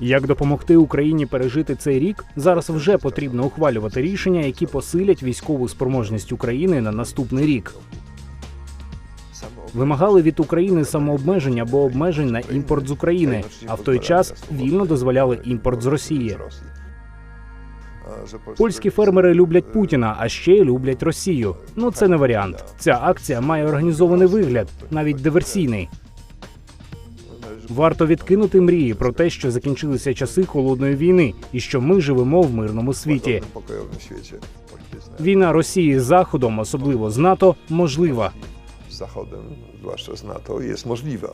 Як допомогти Україні пережити цей рік? Зараз вже потрібно ухвалювати рішення, які посилять військову спроможність України на наступний рік. Вимагали від України самообмежень або обмежень на імпорт з України, а в той час вільно дозволяли імпорт з Росії. Польські фермери люблять Путіна, а ще люблять Росію. Ну це не варіант. Ця акція має організований вигляд, навіть диверсійний. Варто відкинути мрії про те, що закінчилися часи холодної війни, і що ми живемо в мирному світі. Війна Росії з Заходом, особливо з НАТО, можлива. Zachodem, zwłaszcza z NATO, jest możliwa.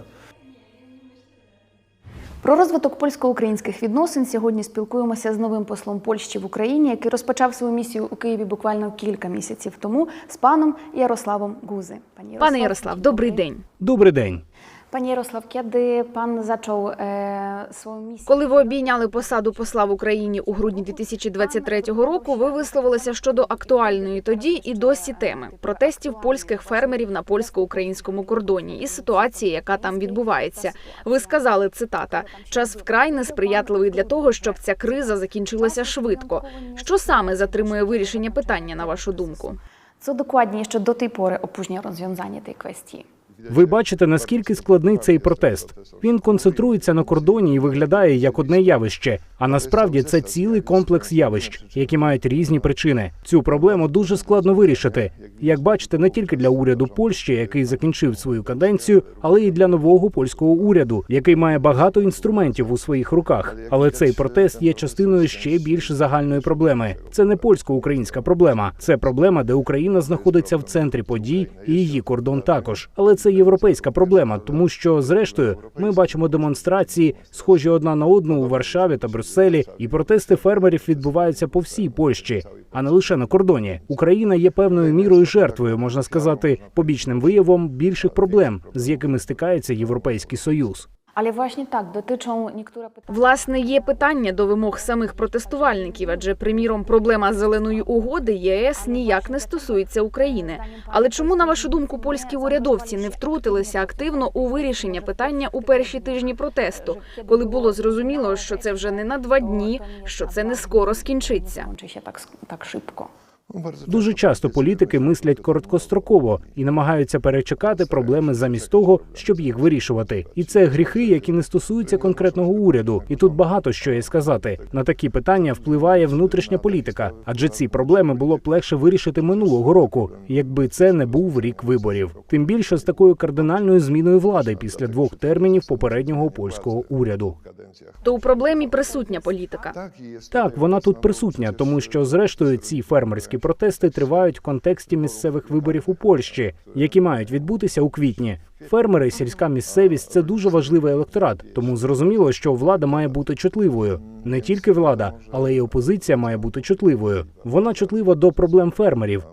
Про розвиток польсько-українських відносин сьогодні спілкуємося з новим послом Польщі в Україні, який розпочав свою місію у Києві буквально кілька місяців тому з паном Ярославом Гузи. Пані Пане Ярослав, добрий день. Добрий день. Пані Ярослав, kiedy пан zaczął е, свою місію? Коли ви обійняли посаду посла в Україні у грудні 2023 року, ви висловилися щодо актуальної тоді і досі теми протестів польських фермерів на польсько-українському кордоні і ситуації, яка там відбувається. Ви сказали цитата: час вкрай несприятливий для того, щоб ця криза закінчилася швидко. Що саме затримує вирішення питання, на вашу думку? Co dokładnie jeszcze do tej pory opóźnia rozwiązanie tej kwestii? Ви бачите, наскільки складний цей протест. Він концентрується на кордоні і виглядає як одне явище. А насправді це цілий комплекс явищ, які мають різні причини. Цю проблему дуже складно вирішити. Як бачите, не тільки для уряду Польщі, який закінчив свою каденцію, але й для нового польського уряду, який має багато інструментів у своїх руках. Але цей протест є частиною ще більш загальної проблеми. Це не польсько-українська проблема, це проблема, де Україна знаходиться в центрі подій, і її кордон також. Але це європейська проблема, тому що, зрештою, ми бачимо демонстрації, схожі одна на одну у Варшаві та Брюсселі, і протести фермерів відбуваються по всій Польщі, а не лише на кордоні. Україна є певною мірою жертвою, можна сказати, побічним виявом більших проблем, з якими стикається Європейський Союз. Właśnie tak, dotyczą niektóre pytania. Власне, є питання до вимог самих протестувальників, адже, приміром, проблема зеленої угоди ЄС ніяк не стосується України. Але чому, на вашу думку, польські урядовці не втрутилися активно у вирішення питання у перші тижні протесту, коли було зрозуміло, що це вже не на два дні, що це не скоро скінчиться? Kończy się tak, Дуже часто політики мислять короткостроково і намагаються перечекати проблеми замість того, щоб їх вирішувати. І це гріхи, які не стосуються конкретного уряду. І тут багато що є сказати. На такі питання впливає внутрішня політика, адже ці проблеми було б легше вирішити минулого року, якби це не був рік виборів. Тим більше з такою кардинальною зміною влади після двох термінів попереднього польського уряду. То у проблемі присутня політика. Так, вона тут присутня, тому що зрештою ці фермерські протести тривають в контексті місцевих виборів у Польщі, які мають відбутися у квітні. Фермери, сільська місцевість це дуже важливий електорат, тому зрозуміло, що влада має бути чутливою. Не тільки влада, але й опозиція має бути чутливою. Вона чутлива до проблем фермерів.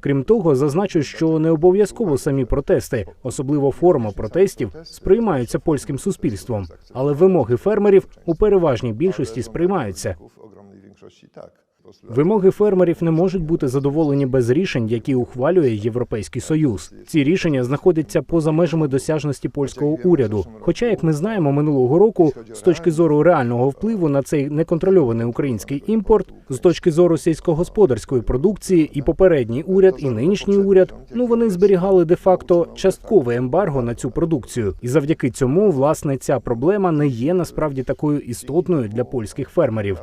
Крім того, зазначу, що не обов'язково самі протести, особливо форма протестів, сприймаються польським суспільством, але вимоги фермерів у переважній більшості сприймаються. Вимоги фермерів не можуть бути задоволені без рішень, які ухвалює Європейський Союз. Ці рішення знаходяться поза межами досяжності польського уряду. Хоча, як ми знаємо, минулого року, з точки зору реального впливу на цей неконтрольований український імпорт, з точки зору сільськогосподарської продукції, і попередній уряд, і нинішній уряд, ну вони зберігали де-факто часткове ембарго на цю продукцію, і завдяки цьому, власне, ця проблема не є насправді такою істотною для польських фермерів.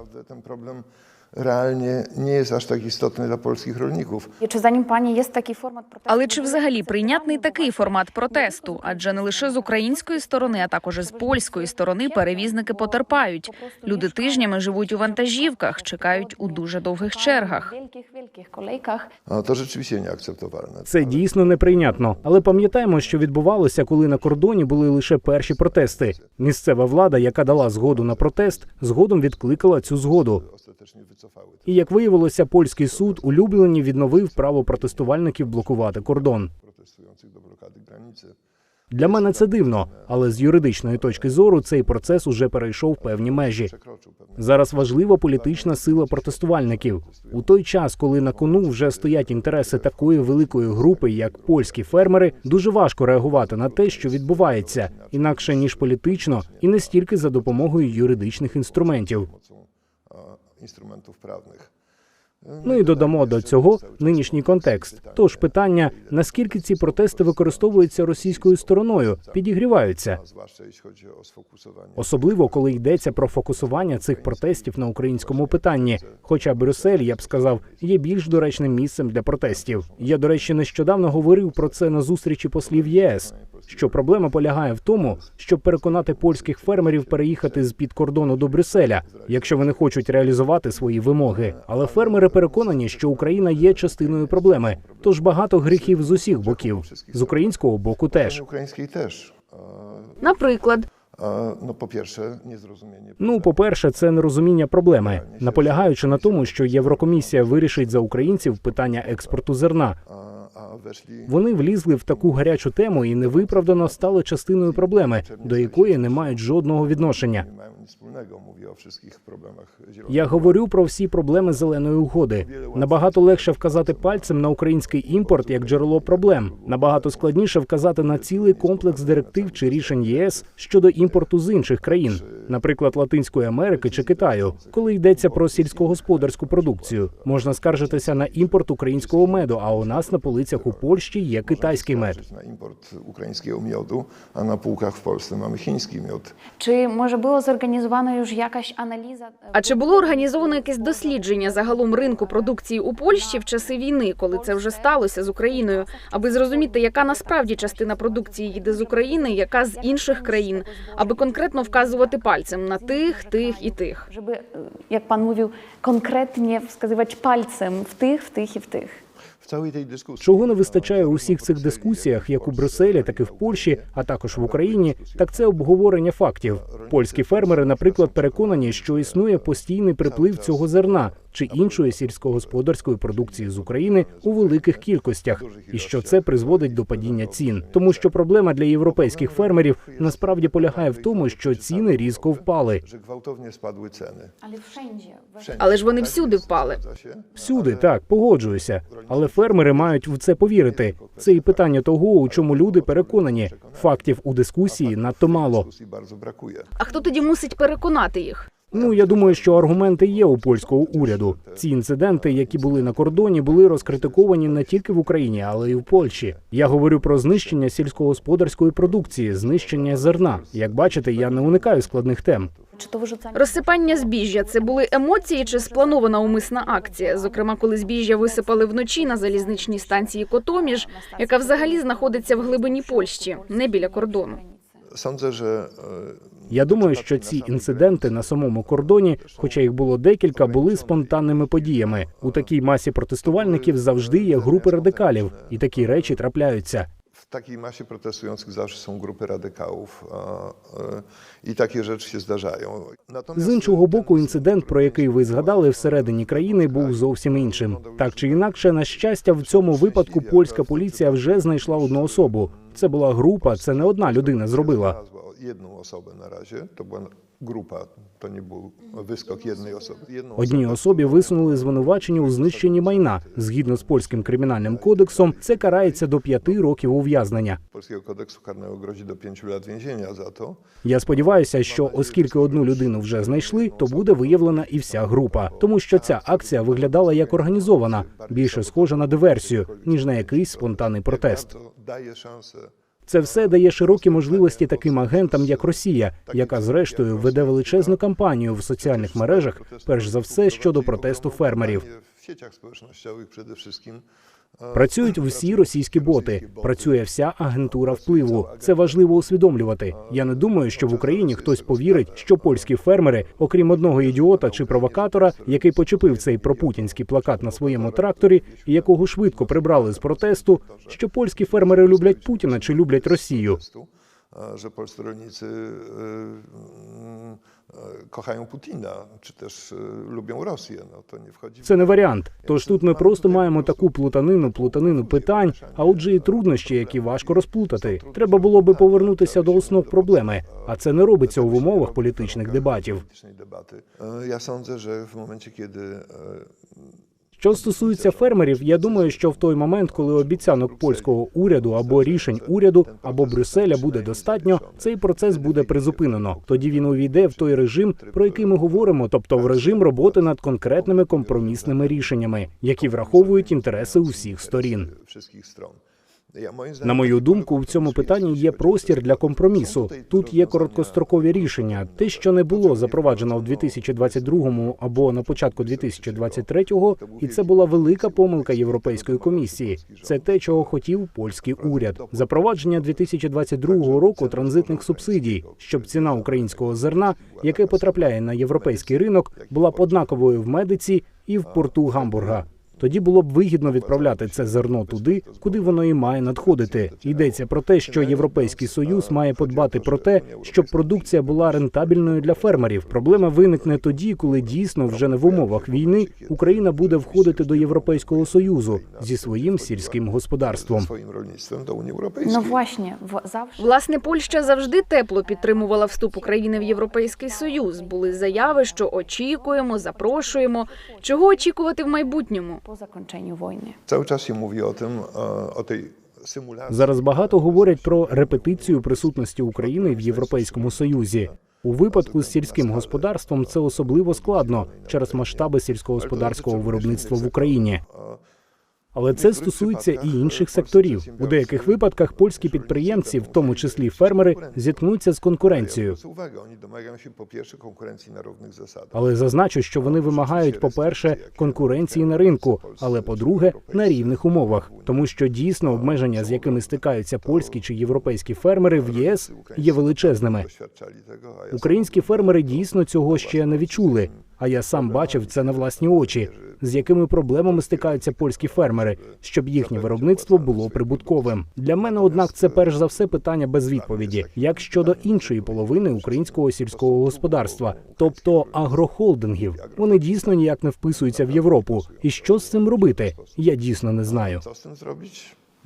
Naprawdę не є аж так істотний для польських rolników. І чи занім пані є такий формат протесту? Але чи взагалі прийнятний такий формат протесту? Адже не лише з української сторони, а також з польської сторони перевізники потерпають. Люди тижнями живуть у вантажівках, чекають у дуже довгих чергах. To rzeczywiście nieakceptowalne. Це дійсно неприйнятно. Але пам'ятаємо, що відбувалося, коли на кордоні були лише перші протести. Місцева влада, яка дала згоду на протест, згодом відкликала цю згоду. І як виявилося, польський суд улюблені відновив право протестувальників блокувати кордон. Для мене це дивно, але з юридичної точки зору цей процес уже перейшов певні межі. Зараз важлива політична сила протестувальників у той час, коли на кону вже стоять інтереси такої великої групи, як польські фермери, дуже важко реагувати на те, що відбувається, інакше ніж політично, і не стільки за допомогою юридичних інструментів. e, instrumentów prawnych. Ну і додамо до цього нинішній контекст. Тож питання, наскільки ці протести використовуються російською стороною, підігріваються. Особливо коли йдеться про фокусування цих протестів на українському питанні. Хоча Брюссель, я б сказав, є більш доречним місцем для протестів. Я, до речі, нещодавно говорив про це на зустрічі послів ЄС. Що проблема полягає в тому, щоб переконати польських фермерів переїхати з під кордону до Брюсселя, якщо вони хочуть реалізувати свої вимоги. Але фермери переконані, що Україна є частиною проблеми. Тож багато гріхів з усіх боків, з українського боку теж. Też. E, Наприклад, No po pierwsze niezrozumienie Ну, по-перше, це нерозуміння проблеми, наполягаючи на тому, що Єврокомісія вирішить за українців питання експорту зерна. Вони влізли в таку гарячу тему і невиправдано стали частиною проблеми, до якої не мають жодного відношення. Wszystkich problemach zielonych. Я говорю про всі проблеми зеленої угоди. Набагато легше вказати пальцем на український імпорт як джерело проблем. Набагато складніше вказати на цілий комплекс директив чи рішень ЄС щодо імпорту з інших країн, наприклад, Латинської Америки чи Китаю. Коли йдеться про сільськогосподарську продукцію, можна скаржитися на імпорт українського меду. А у нас на полицях у Польщі є китайський мед. na import ukraińskiego miodu, a na półkach w Polsce mamy chiński miód. Чи може було зорганізовано ж якась аналіза? е, а чи було організовано якесь дослідження загалом ринку продукції у Польщі в часи війни, коли це вже сталося з Україною, аби зрозуміти, яка насправді частина продукції їде з України, яка з інших країн, аби конкретно вказувати пальцем на тих, тих і тих. Żeby, e, jak pan mówił, konkretnie wskazywać palcem w tych, w tych i w Чого не вистачає у усіх цих дискусіях, як у Брюсселі, так і в Польщі, а також в Україні, так це обговорення фактів. Польські фермери, наприклад, переконані, що існує постійний приплив цього зерна чи іншої сільськогосподарської продукції з України у великих кількостях, і що це призводить до падіння цін. Тому що проблема для європейських фермерів насправді полягає в тому, що ціни різко впали. Але ж вони всюди впали. Всюди так погоджуюся, але фермери мають в це повірити. Це і питання того, у чому люди переконані. Фактів у дискусії надто мало. А хто тоді мусить переконати їх? Ну я думаю, що аргументи є у польського уряду. Ці інциденти, які були на кордоні, були розкритиковані не тільки в Україні, але й в Польщі. Я говорю про знищення сільськогосподарської продукції, знищення зерна. Як бачите, я не уникаю складних тем. To wyrzucanie? Розсипання збіжжя це були емоції чи спланована умисна акція? Зокрема, коли збіжжя висипали вночі на залізничній станції Котоміж, яка взагалі знаходиться в глибині Польщі, не біля кордону. E, Я думаю, що ці інциденти на самому кордоні, хоча їх було декілька, були спонтанними подіями. У такій масі протестувальників завжди є групи радикалів, і такі речі трапляються. w takiej masie protestujących zawsze są grupy radykałów e, i takie się zdarzają. З іншого боку, інцидент, про який ви згадали всередині країни, був зовсім іншим. Так чи інакше, на щастя, в цьому випадку польська поліція вже знайшла одну особу. Це була група, це не одна людина зробила. znalazła особу наразі, na to nie był wyskok jednej osoby. Jedną Одній особі висунули звинувачення у знищенні майна. Згідно з польським кримінальним кодексом, це карається до п'яти років ув'язнення. Polskiego kodeksu karnego grozi do pięciu lat więzienia za to. Я сподіваюся, що оскільки одну людину вже знайшли, то буде виявлена і вся група, тому що ця акція виглядала як організована, більше схожа на диверсію, ніж на якийсь спонтанний протест. To daje szansę Це все дає широкі можливості таким агентам, як Росія, яка зрештою веде величезну кампанію в соціальних мережах, перш за все щодо протесту фермерів. Працюють всі російські боти, працює вся агентура впливу. Це важливо усвідомлювати. Я не думаю, що в Україні хтось повірить, що польські фермери, окрім одного ідіота чи провокатора, який почепив цей пропутінський плакат на своєму тракторі, і якого швидко прибрали з протесту, що польські фермери люблять Путіна чи люблять Росію. E, że polscy rolnicy e, mm, e, kochają Putina, czy też lubią Rosję. No, to nie wchodzi Це не варіант. Тож тут ми просто маємо таку плутанину, плутанину питань, а отже, і труднощі, які важко розплутати. Треба було би повернутися до основ проблеми, а це не робиться в умовах політичних дебатів. E, Ja sądzę, że w momencie, kiedy Що стосується фермерів, я думаю, що в той момент, коли обіцянок польського уряду або рішень уряду або Брюсселя буде достатньо, цей процес буде призупинено. Тоді він увійде в той режим, про який ми говоримо, тобто в режим роботи над конкретними компромісними рішеннями, які враховують інтереси усіх сторін. На мою думку, в цьому питанні є простір для компромісу. Тут є короткострокові рішення. Те, що не було запроваджено в 2022 або на початку 2023, і це була велика помилка Європейської комісії. Це те, чого хотів польський уряд. Запровадження 2022 року транзитних субсидій, щоб ціна українського зерна, яке потрапляє на європейський ринок, була однаковою в медиці і в порту Гамбурга. Тоді було б вигідно відправляти це зерно туди, куди воно і має надходити. Йдеться про те, що Європейський союз має подбати про те, щоб продукція була рентабельною для фермерів. Проблема виникне тоді, коли дійсно вже не в умовах війни Україна буде входити до Європейського союзу зі своїм сільським господарством. Ну właśnie. Власне, Польща завжди тепло підтримувала вступ України в Європейський Союз. Були заяви, що очікуємо, запрошуємо. Чого очікувати в майбутньому? По закінченню війни. Cały czas się mówi o tym, e, o tej. Зараз багато говорять про репетицію присутності України в Європейському Союзі. У випадку з сільським господарством це особливо складно через масштаби сільськогосподарського виробництва в Україні. Але це стосується і інших секторів. У деяких випадках польські підприємці, в тому числі фермери, зіткнуться з конкуренцією. Але зазначу, що вони вимагають, по-перше, конкуренції на ринку, але по-друге, на рівних умовах, тому що дійсно обмеження, з якими стикаються польські чи європейські фермери в ЄС, є величезними. Українські фермери дійсно цього ще не відчули. А я сам бачив це на власні очі, з якими проблемами стикаються польські фермери, щоб їхнє виробництво було прибутковим. Для мене, однак, це перш за все питання без відповіді, як щодо іншої половини українського сільського господарства, тобто агрохолдингів. Вони дійсно ніяк не вписуються в Європу. І що з цим робити? Я дійсно не знаю.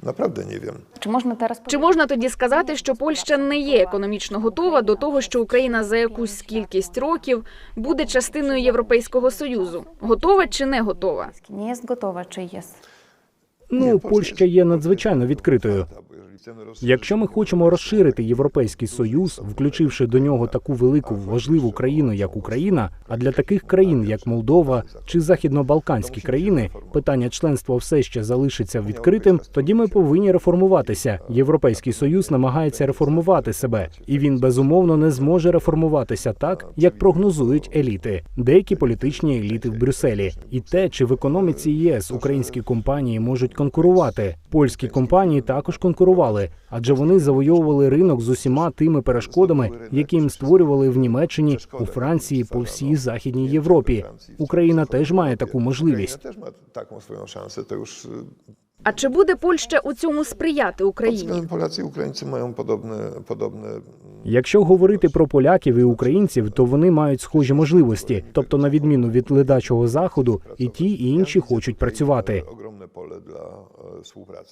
Co не wiem. Чи можна зараз Чи можна тоді сказати, що Польща не є економічно готова до того, що Україна за якусь кількість років буде частиною Європейського союзу? Готова чи не готова? nie готова чи є. Ну, Польща є надзвичайно відкритою. Якщо ми хочемо розширити європейський союз, включивши до нього таку велику важливу країну, як Україна, а для таких країн, як Молдова чи західно-балканські країни, питання членства все ще залишиться відкритим, тоді ми повинні реформуватися. Європейський союз намагається реформувати себе, і він безумовно не зможе реформуватися так, як прогнозують еліти, деякі політичні еліти в Брюсселі. І те, чи в економіці ЄС українські компанії можуть конкурувати. Польські компанії також конкурували, адже вони завойовували ринок з усіма тими перешкодами, які їм створювали в Німеччині, у Франції, по всій західній Європі. Україна теж має таку можливість. А чи буде Польща у цьому сприяти Україні? Ukraińcy mają podobne, podobne mm, Якщо говорити про поляків і українців, то вони мають схожі можливості, тобто, на відміну від ледачого заходу, і ті, і інші хочуть працювати. e.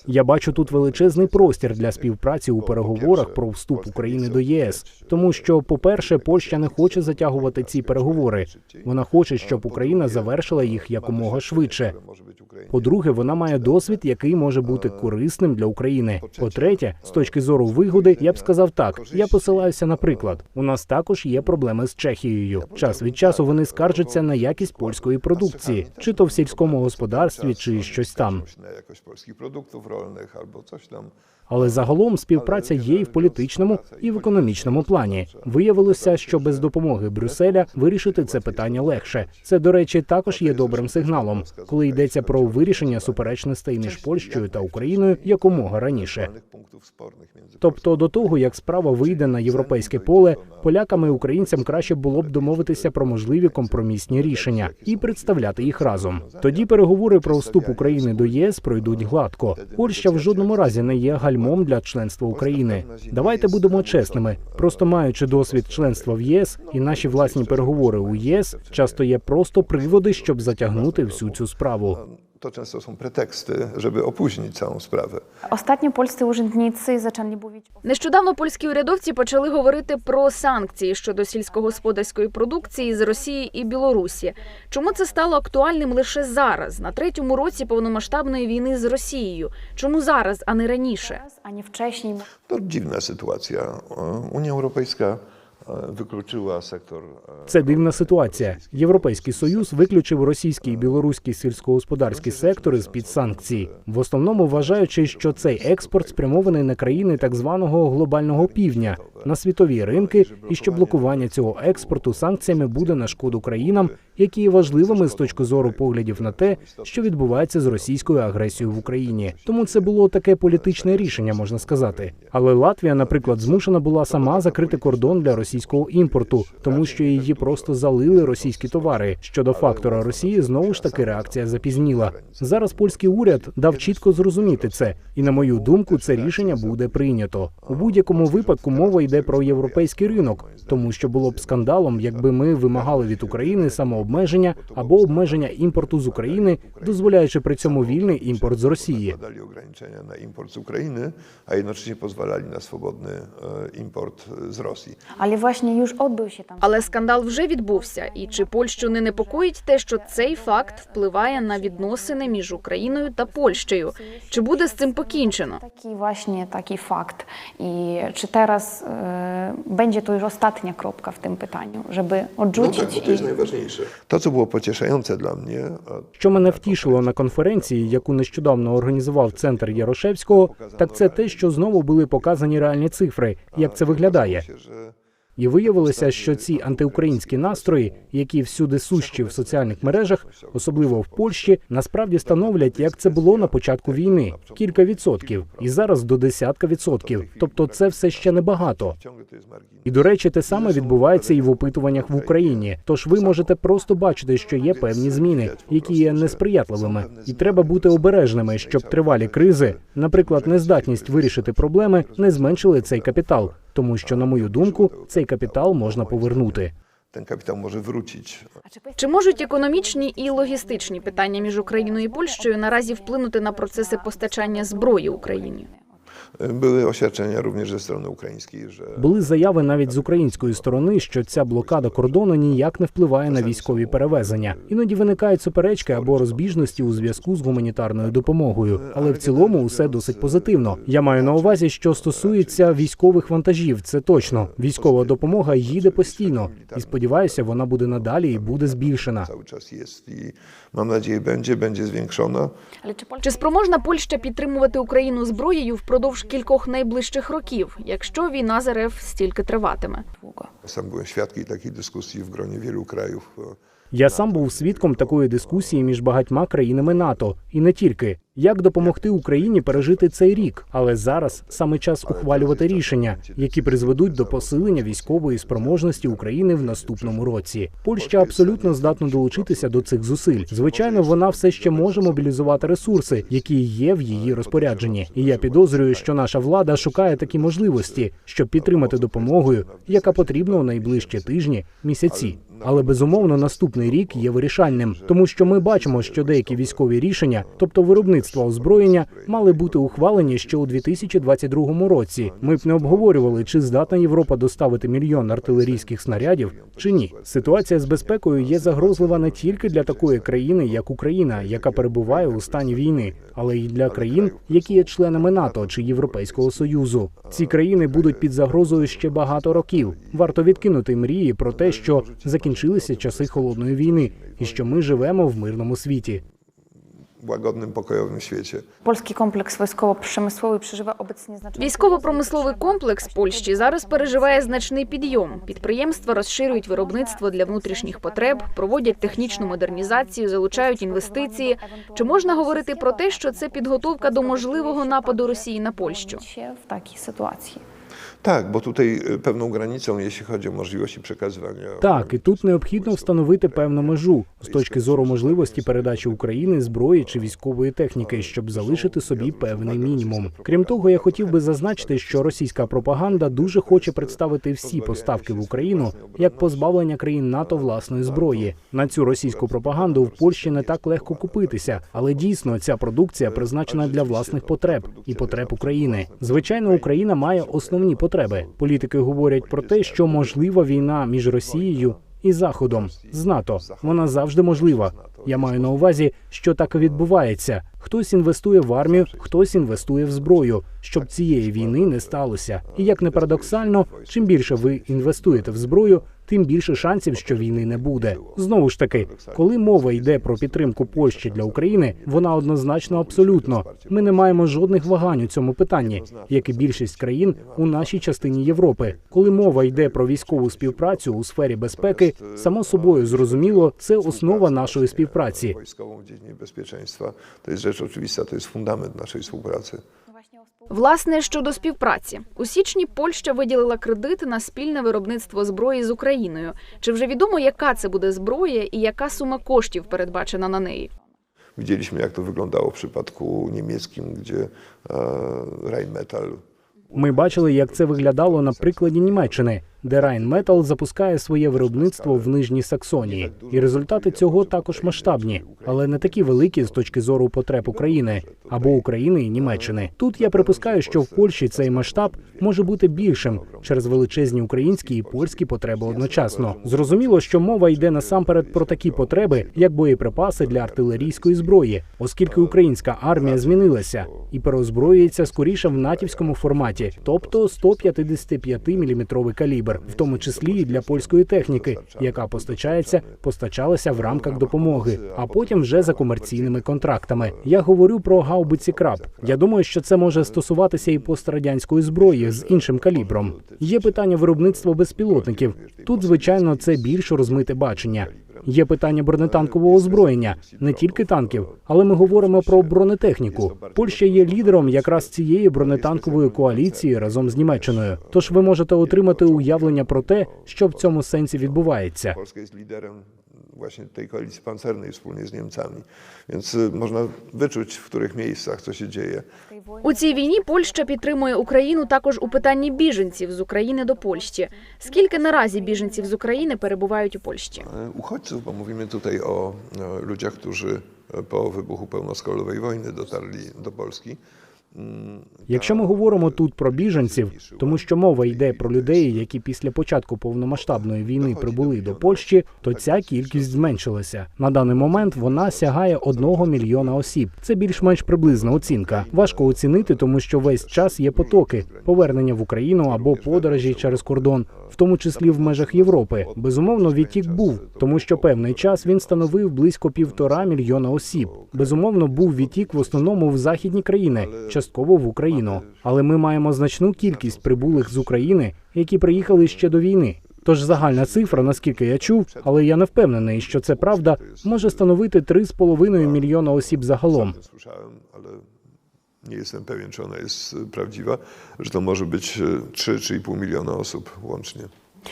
Я бачу тут величезний простір для співпраці у переговорах про вступ України до ЄС, тому що, по-перше, Польща не хоче затягувати ці переговори. Вона хоче, щоб Україна завершила їх якомога швидше. По-друге, вона має досвід, який може бути корисним для України. По-третє, з точки зору вигоди, я б сказав так: я посилаюся на приклад. У нас також є проблеми з Чехією. Час від часу вони скаржаться на якість польської продукції, чи то в сільському господарстві, чи щось там. Але загалом співпраця є і в політичному, і в економічному плані. Виявилося, що без допомоги Брюсселя вирішити це питання легше. Це, до речі, також є добрим сигналом, коли йдеться про вирішення суперечностей між Польщею та Україною якомога раніше. Тобто, до того як справа вийде на європейське поле, полякам і українцям краще було б домовитися про можливі компромісні рішення і представляти їх разом. Тоді переговори про вступ України до ЄС пройдуть гладко. Польща в жодному разі не є гальмом гальмом для членства України. Давайте будемо чесними. Просто маючи досвід членства в ЄС і наші власні переговори у ЄС, часто є просто приводи, щоб затягнути всю цю справу. To często są preteksty, żeby opóźnić całą sprawę. Ostatnio polscy urzędnicy zaczęli mówić Нещодавно польські урядовці почали говорити про санкції щодо сільськогосподарської продукції з Росії і Білорусі. Чому це стало актуальним лише зараз, на третьому році повномасштабної війни з Росією? Чому зараз, а не раніше? teraz, a nie wcześniej. To dziwna sytuacja. Unia Europejska wykluczyła sektor. e, Це дивна ситуація. Європейський союз виключив російський і білоруський сільськогосподарські сектори з під санкцій, в основному вважаючи, що цей експорт спрямований на країни так званого глобального півдня, на світові ринки, і що блокування цього експорту санкціями буде на шкоду країнам, які є важливими з точки зору поглядів на те, що відбувається з російською агресією в Україні. Тому це було таке політичне рішення, можна сказати. Але Латвія, наприклад, змушена була сама закрити кордон для російського імпорту, тому що її просто залили російські товари. Щодо фактора Росії, знову ж таки реакція запізніла. Зараз польський уряд дав чітко зрозуміти це, і на мою думку, це рішення буде прийнято. У будь-якому випадку мова йде про європейський ринок, тому що було б скандалом, якби ми вимагали від України самообмеження або обмеження імпорту з України, дозволяючи при цьому вільний імпорт з ograniczenia na import z Ukrainy, a jednocześnie pozwalali na swobodny import z Rosji. Ale Але скандал вже відбувся. І чи Польщу не непокоїть те, що цей факт впливає на відносини між Україною та Польщею? Чи буде з цим покінчено? Taki właśnie taki fakt. I czy teraz e, będzie to już ostatnia kropka w tym pytaniu, żeby odrzucić i najważniejsze. To, co było pocieszające dla mnie, a Що мене втішило на конференції, яку нещодавно організував центр Ярошевського, так це те, що знову були показані реальні цифри, як це виглядає. І виявилося, що ці антиукраїнські настрої, які всюди сущі в соціальних мережах, особливо в Польщі, насправді становлять, як це було на початку війни, кілька відсотків, і зараз до десятка відсотків. Тобто, це все ще небагато. І до речі, те саме відбувається і в опитуваннях в Україні. Тож ви можете просто бачити, що є певні зміни, які є несприятливими, і треба бути обережними, щоб тривалі кризи, наприклад, нездатність вирішити проблеми, не зменшили цей капітал, тому що, на мою думку, цей капітал можна повернути. тен капітал може wrócić. Чи можуть економічні і логістичні питання між Україною і Польщею наразі вплинути на процеси постачання зброї Україні? Były oświadczenia również ze strony ukraińskiej, że Були заяви навіть з української сторони, що ця блокада кордону ніяк не впливає на військові перевезення. Іноді виникають суперечки або розбіжності у зв'язку з гуманітарною допомогою. Але в цілому усе досить позитивно. Я маю на увазі, що стосується військових вантажів. Це точно військова допомога їде постійно, і сподіваюся, вона буде надалі і буде збільшена. nadzieję będzie, będzie zwiększona. Ale Чи спроможна Польща підтримувати Україну зброєю впродовж кількох найближчих років, якщо війна з РФ стільки триватиме? Сам був святки такі дискусії в гроні gronie країв. e, Я сам був свідком такої дискусії між багатьма країнами НАТО, і не тільки як допомогти Україні пережити цей рік. Але зараз саме час ухвалювати рішення, які призведуть до посилення військової спроможності України в наступному році. Польща абсолютно здатна долучитися до цих зусиль. Звичайно, вона все ще може мобілізувати ресурси, які є в її розпорядженні. І я підозрюю, що наша влада шукає такі можливості, щоб підтримати допомогою, яка потрібна у найближчі тижні, місяці. Але безумовно наступний рік є вирішальним, тому що ми бачимо, що деякі військові рішення, тобто виробництво озброєння, мали бути ухвалені ще у 2022 році. Ми б не обговорювали, чи здатна Європа доставити мільйон артилерійських снарядів чи ні. Ситуація з безпекою є загрозлива не тільки для такої країни, як Україна, яка перебуває у стані війни, але й для країн, які є членами НАТО чи Європейського союзу. Ці країни будуть під загрозою ще багато років. Варто відкинути мрії про те, що закінчилися часи холодної війни, і що ми живемо в мирному світі. Łagodnym, pokojowym świecie. Polski kompleks wojskowo-przemysłowy przeżywa obecnie znaczący Військово-промисловий комплекс Польщі зараз переживає значний підйом. Підприємства розширюють виробництво для внутрішніх потреб, проводять технічну модернізацію, залучають інвестиції. Чи можна говорити про те, що це підготовка до можливого нападу Росії на Польщу? w takiej sytuacji. Tak, bo tutaj pewną granicą, jeśli chodzi o możliwości przekazywania. Так, і тут необхідно встановити певну межу з точки зору можливості передачі України зброї чи військової техніки, щоб залишити собі певний мінімум. Крім того, я хотів би зазначити, що російська пропаганда дуже хоче представити всі поставки в Україну як позбавлення країн НАТО власної зброї. На цю російську пропаганду в Польщі не так легко купитися, але дійсно ця продукція призначена для власних потреб і потреб України. Звичайно, Україна має основні потреби. Політики говорять про те, що можлива війна між Росією і Заходом з НАТО. Вона завжди можлива. Я маю на увазі, що так і відбувається. Хтось інвестує в армію, хтось інвестує в зброю, щоб цієї війни не сталося. І як не парадоксально, чим більше ви інвестуєте в зброю, тим більше шансів, що війни не буде. Знову ж таки, коли мова йде про підтримку Польщі для України, вона однозначно абсолютно. Ми не маємо жодних вагань у цьому питанні, як і більшість країн у нашій частині Європи. Коли мова йде про військову співпрацю у сфері безпеки, само собою зрозуміло, це основа нашої співпраці. W dziedzinie bezpieczeństwa to jest rzecz oczywista, to jest fundament naszej współpracy. Власне, щодо співпраці, у січні Польща виділила кредити на спільне виробництво зброї з Україною. Чи вже відомо, яка це буде зброя і яка сума коштів передбачена на неї? Widzieliśmy, jak to wyglądało w przypadku niemieckim, gdzie e, Rheinmetall Ми бачили, як це виглядало на прикладі Німеччини, де Rheinmetall запускає своє виробництво в Нижній Саксонії, і результати цього також масштабні, але не такі великі з точки зору потреб України або України і Німеччини. Тут я припускаю, що в Польщі цей масштаб може бути більшим через величезні українські і польські потреби одночасно. Зрозуміло, що мова йде насамперед про такі потреби, як боєприпаси для артилерійської зброї, оскільки українська армія змінилася і переозброюється скоріше в натівському форматі, тобто 155 мм калібр, в тому числі і для польської техніки, яка постачається, постачалася в рамках допомоги, а потім вже за комерційними контрактами. Я говорю про гаубиці краб. Я думаю, що це може стосуватися і пострадянської зброї з іншим калібром. Є питання виробництва безпілотників. Тут, звичайно, це більш розмите бачення. Є питання бронетанкового озброєння, не тільки танків, але ми говоримо про бронетехніку. Польща є лідером якраз цієї бронетанкової коаліції разом з Німеччиною. Тож ви можете отримати уявлення про те, що в цьому сенсі відбувається. Właśnie tej koalicji pancernej wspólnie z Niemcami. Więc można wyczuć, w których miejscach co się dzieje. У цій війні Польща підтримує Україну також у питанні біженців з України до Польщі. Скільки наразі біженців з України перебувають у Польщі? E, Uchodźców, bo mówimy tutaj o e, ludziach, którzy e, po wybuchu pełnoskalowej wojny dotarli do Polski. Якщо ми говоримо тут про біженців, тому що мова йде про людей, які після початку повномасштабної війни прибули до Польщі, то ця кількість зменшилася. На даний момент вона сягає одного мільйона осіб. Це більш-менш приблизна оцінка. Важко оцінити, тому що весь час є потоки повернення в Україну або подорожі через кордон, в тому числі в межах Європи. Безумовно, відтік був, тому що певний час він становив близько півтора мільйона осіб. Безумовно, був відтік в основному в західні країни, частково в Україну. Але ми маємо значну кількість прибулих з України, які приїхали ще до війни. Тож загальна цифра, наскільки я чув, але я не впевнений, що це правда, може становити 3,5 мільйона осіб загалом. nie jestem pewien, czy ona jest e, prawdziwa, że to może być e, 3-3,5 miliona osób łącznie.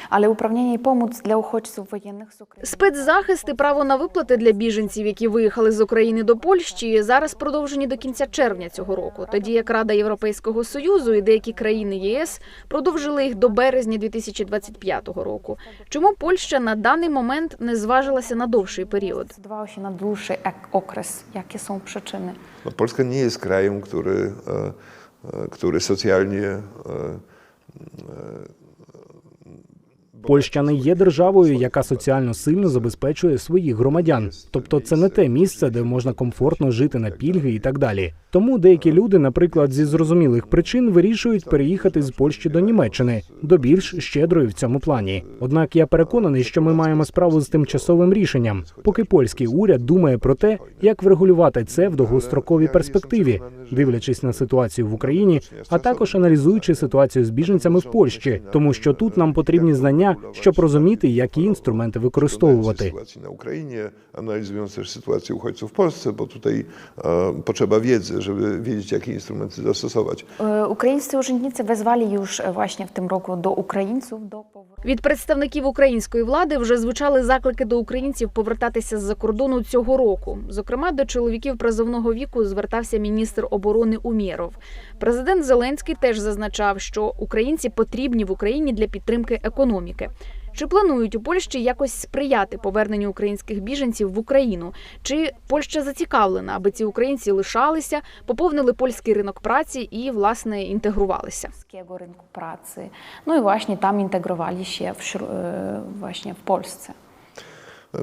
Але управління і помоць для уходźców воєнних з України. Спецзахист і право на виплати для біженців, які виїхали з України до Польщі, зараз продовжені до кінця червня цього року. Тоді як Рада Європейського союзу і деякі країни ЄС продовжили їх до березня 2025 року. Чому Польща на даний момент не зважилася на довший період? Się na dłuższy ek- okres. Jakie są przyczyny? No, Polska nie jest krajem, który, e, Польща не є державою, яка соціально сильно забезпечує своїх громадян. Тобто, це не те місце, де можна комфортно жити на пільги і так далі. Тому деякі люди, наприклад, зі зрозумілих причин вирішують переїхати з Польщі до Німеччини, до більш щедрої в цьому плані. Однак я переконаний, що ми маємо справу з тимчасовим рішенням, поки польський уряд думає про те, як врегулювати це в довгостроковій перспективі, дивлячись на ситуацію в Україні, а також аналізуючи ситуацію з біженцями в Польщі, тому що тут нам потрібні знання щоб розуміти, які інструменти використовувати. na Ukrainie, analizując też sytuację uchodźców w Polsce, bo tutaj e, wiedzy, żeby wiedzieć, jakie instrumenty zastosować. Е, Українці уженітці визвали już właśnie w tym roku do Українців до. Від представників української влади вже звучали заклики до українців повертатися з-за кордону цього року. Зокрема, до чоловіків призовного віку звертався міністр оборони Умєров. Президент Зеленський теж зазначав, що українці потрібні в Україні для підтримки економіки. Чи планують у Польщі якось сприяти поверненню українських біженців в Україну? Чи Польща зацікавлена, аби ці українці лишалися, поповнили польський ринок праці і власне інтегрувалися? polskiego rynku pracy. No i właśnie tam в, в w,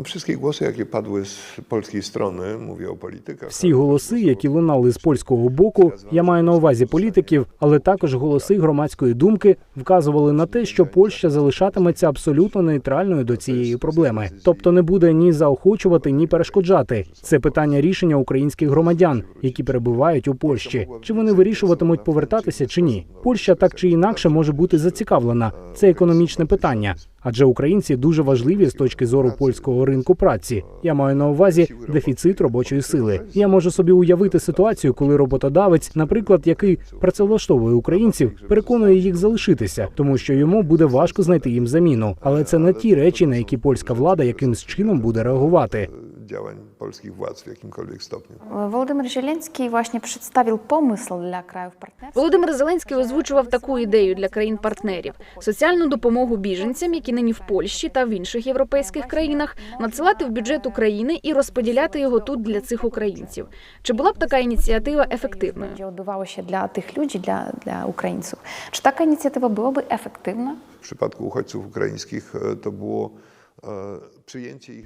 Wszystkie głosy, jakie padły z polskiej strony, mówię o politykach. Всі голоси, які лунали з польського боку, я маю на увазі політиків, але також голоси громадської думки вказували на те, що Польща залишатиметься абсолютно нейтральною до цієї проблеми, тобто не буде ні заохочувати, ні перешкоджати. Це питання рішення українських громадян, які перебувають у Польщі. Чи вони вирішуватимуть повертатися чи ні? Польща так чи інакше може бути зацікавлена. Це економічне питання, адже українці дуже важливі з точки зору польського ринку праці. Я маю на увазі дефіцит робочої сили. Я можу собі уявити ситуацію, коли роботодавець, наприклад, який працевлаштовує українців, переконує їх залишитися, тому що йому буде важко знайти їм заміну. Але це не ті речі, на які польська влада якимсь чином буде реагувати. E, działań polskich władz w jakimkolwiek stopniu. E, Wołodymyr Zieleński właśnie przedstawił pomysł dla krajów partnerskich. Володимир Зеленський озвучував таку ідею для країн-партнерів: соціальну допомогу біженцям, які нині в Польщі та в інших європейських країнах, надсилати в бюджет України і розподіляти його тут для цих українців. Чи була б така ініціатива ефективною? Odbywało się dla tych ludzi, dla, dla Ukraińców. Czy taka inicjatywa byłaby efektywna? W przypadku uchodźców ukraińskich e, to było e.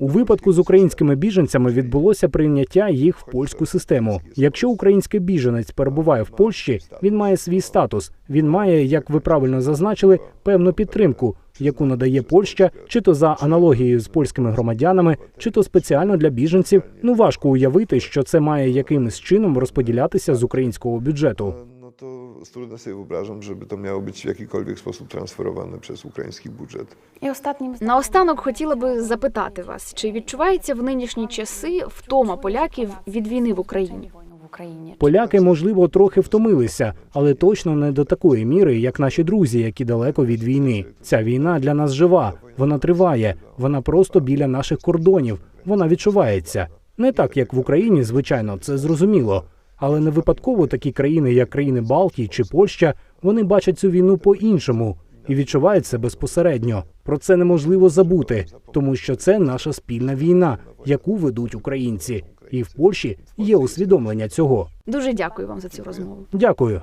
У випадку з українськими біженцями відбулося прийняття їх в польську систему. Якщо український біженець перебуває в Польщі, він має свій статус. Він має, як ви правильно зазначили, певну підтримку, яку надає Польща, чи то за аналогією з польськими громадянами, чи то спеціально для біженців. Ну важко уявити, що це має якимось чином розподілятися з українського бюджету. To trudno sobie wyobrażam, żeby to miało być w jakikolwiek sposób transferowane przez ukraiński budżet. I ostatnim Наостанок хотіла би запитати вас, чи відчувається в нинішні часи втома поляків від війни в Україні? w Ukrainie. Поляки, можливо, трохи втомилися, але точно не до такої міри, як наші друзі, які далеко від війни. Ця війна для нас жива, вона триває, вона просто біля наших кордонів. Вона відчувається. Не так, як в Україні, звичайно, це зрозуміло. Але не випадково такі країни, як країни Балтії чи Польща, вони бачать цю війну по-іншому і відчувають це безпосередньо. Про це неможливо забути, тому що це наша спільна війна, яку ведуть українці. І в Польщі є усвідомлення цього. Дуже дякую вам за цю розмову. Дякую.